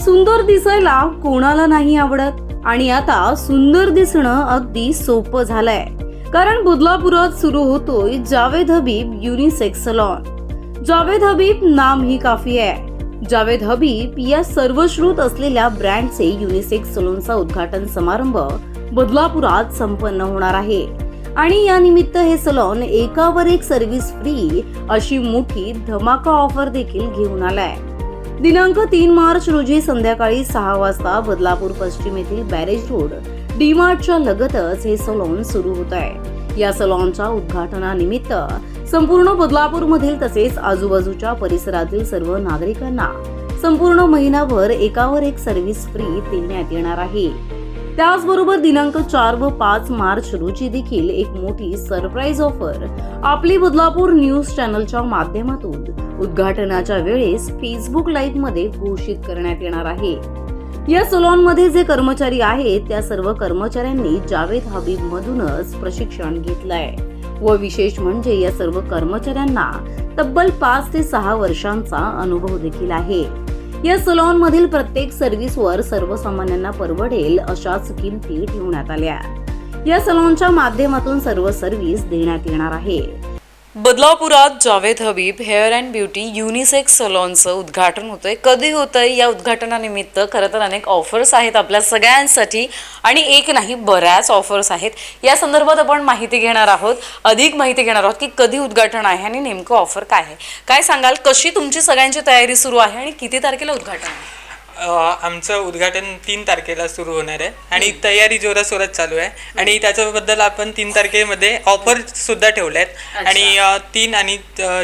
सुंदर दिसायला कोणाला नाही आवडत. आणि आता सुंदर दिसणं अगदी सोपं झालंय. कारण बदलापुरात सुरू होतोय जावेद हबीब युनिसेक्स सलॉन जावेद हबीब नाम ही काफी आहे. जावेद हबीब या सर्वश्रुत असलेल्या ब्रँडचे युनिसेक्स सलूनचा उद्घाटन समारंभ बदलापुरात संपन्न होणार आहे. आणि या निमित्त हे सलॉन एकावर एक सर्व्हिस फ्री अशी मोठी धमाका ऑफर देखील घेऊन आलाय. दिनांक तीन मार्च रोजी संध्याकाळी सहा वाजता बदलापूर पश्चिम येथील बॅरेज रोड डीमार्टच्या लगतच हे सलॉन सुरू होत आहे. या सलॉनच्या उद्घाटनानिमित्त संपूर्ण बदलापूरमधील तसेच आजूबाजूच्या परिसरातील सर्व नागरिकांना संपूर्ण महिनाभर एकावर एक सर्व्हिस फ्री देण्यात येणार आहे. त्याचबरोबर दिनांक चार व पाच मार्च रोजी देखील एक मोठी सरप्राईज ऑफर आपली बदलापूर न्यूज चॅनलच्या माध्यमातून उद्घाटनाच्या वेळेस फेसबुक लाईव्हमध्ये घोषित करण्यात येणार आहे. या सलॉनमध्ये जे कर्मचारी आहेत त्या सर्व कर्मचाऱ्यांनी जावेद हबीब मधूनच प्रशिक्षण घेतलंय. व विशेष म्हणजे या सर्व कर्मचाऱ्यांना तब्बल पाच ते सहा वर्षांचा अनुभव देखील आहे. या सलॉन मधील प्रत्येक सर्व्हिसवर सर्वसामान्यांना परवडेल अशाच किमती ठेवण्यात आल्या. या सलॉनच्या माध्यमातून सर्व सर्व्हिस देण्यात येणार आहे. बदलापुरात Javed Habib hair and beauty unisex सलॉनचं उद्घाटन होतंय. कधी होतंय या उद्घाटनानिमित्त? खरं तर अनेक ऑफर्स आहेत आपल्या सगळ्यांसाठी आणि एक नाही बऱ्याच ऑफर्स आहेत. या संदर्भात आपण माहिती घेणार आहोत अधिक माहिती घेणार आहोत की कधी उद्घाटन आहे आणि नेमकं ऑफर काय आहे. काय सांगाल? कशी तुमची सगळ्यांची तयारी सुरू आहे आणि किती तारखेला उद्घाटन आहे? आमचं उद्घाटन तीन तारखेला सुरू होणार आहे. आणि तयारी जोराशोरात चालू आहे. आणि त्याच्याबद्दल आपण तीन तारखेमध्ये ऑफर सुद्धा ठेवल्या आहेत आणि तीन आणि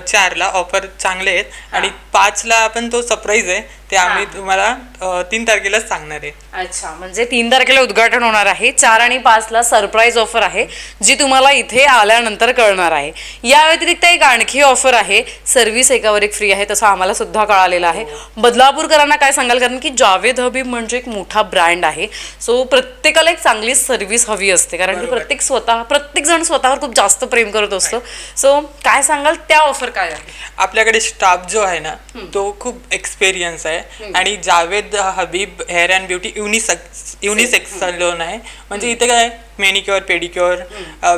चारला ऑफर चांगले आहेत. आणि पाचला आपण तो सरप्राईज आहे. ते आम्ही तुम्हाला तीन तारखेलाच सांगणार आहे. अच्छा म्हणजे तीन तारखेला उद्घाटन होणार आहे. चार आणि पाचला सरप्राईज ऑफर आहे जी तुम्हाला इथे आल्यानंतर कळणार आहे. या व्यतिरिक्त एक आणखी ऑफर आहे. सर्व्हिस एकावर एक फ्री आहे तसं आम्हाला सुद्धा कळालेलं आहे. बदलापूरकरांना काय सांगाल? कारण की जावेद हबीब म्हणजे एक मोठा ब्रँड आहे. सो प्रत्येकाला एक चांगली सर्व्हिस हवी असते. कारण की प्रत्येक स्वतः प्रत्येक जण स्वतःवर खूप जास्त प्रेम करत असतो. सो काय सांगाल? त्या ऑफर काय आहे? आपल्याकडे स्टाफ जो आहे ना तो खूप एक्सपिरियन्स आहे. आणि Javed Habib hair and beauty unisex unisex salon आहे. म्हणजे इथे काय manicure pedicure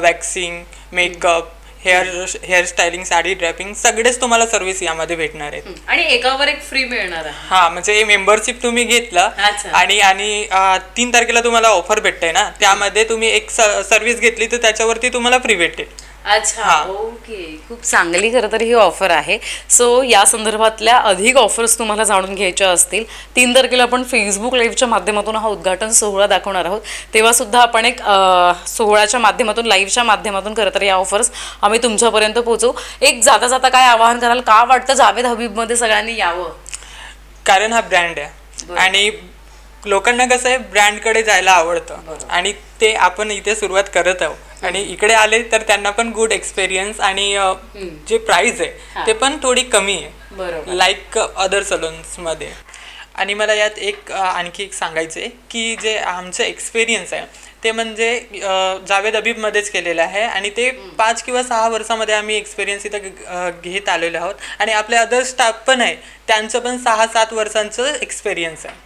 waxing makeup hair hair styling sari draping सगळेच तुम्हाला सर्व्हिस यामध्ये भेटणार आहेत. आणि एकावर एक फ्री मिळणार आहे. हा म्हणजे मेंबरशिप तुम्ही घेतला. आणि आणि तीन तारखेला तुम्हाला ऑफर भेटते ना? त्यामध्ये तुम्ही एक सर्व्हिस घेतली तर त्याच्यावरती तुम्हाला फ्री भेटेल. अच्छा ओके. खूप चांगली खरं तर ही ऑफर आहे. सो या संदर्भातल्या अधिक ऑफर्स तुम्हाला जाणून घ्यायच्या असतील. तीन तारखेला आपण फेसबुक लाईव्हच्या माध्यमातून हा उद्घाटन सोहळा दाखवणार आहोत. तेव्हा सुद्धा आपण एक सोहळ्याच्या माध्यमातून लाईव्हच्या माध्यमातून खरं तर या ऑफर्स आम्ही तुमच्यापर्यंत पोहोचू एक जाता जाता काय आवाहन कराल? का वाटतं जावेद हबीबमध्ये सगळ्यांनी यावं? कारण हा ब्रँड आहे. आणि लोकांना कसं आहे ब्रँडकडे जायला आवडतं. आणि ते आपण इथे सुरुवात करत आहोत. आणि इकडे आले तर त्यांना पण गुड एक्सपिरियन्स आणि अ, जे प्राइस आहे ते पण थोडी कमी आहे. बरोबर. लाईक अदरमध्ये. आणि मला यात एक अ, आणखी एक सांगायचं आहे की जे आमचं एक्सपिरियन्स आहे ते म्हणजे अ, जावेद अबीबमध्येच केलेलं आहे आणि ते पाच किंवा सहा वर्षामध्ये आम्ही एक्सपिरियन्स इथं अ, घेत आलेलो आहोत. आणि आपले अदर स्टाफ पण आहे त्यांचं पण सहा सात वर्षांचं एक्सपिरियन्स आहे.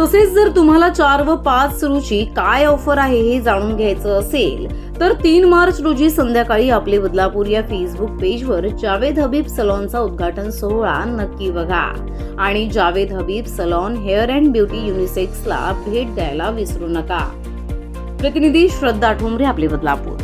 तसेच जर तुम्हाला चार व पाच रोजी काय ऑफर आहे हे जाणून घ्यायचं असेल तर तीन मार्च रोजी संध्याकाळी आपले बदलापूर या फेसबुक पेजवर जावेद हबीब सलॉनचा उद्घाटन सोहळा नक्की बघा. आणि Javed Habib salon hair and beauty युनिसेक्सला भेट द्यायला विसरू नका. प्रतिनिधी श्रद्धा ठोंबरे आपले बदलापूर.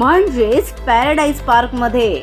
म्हणजेच पॅराडाईज पार्कमध्ये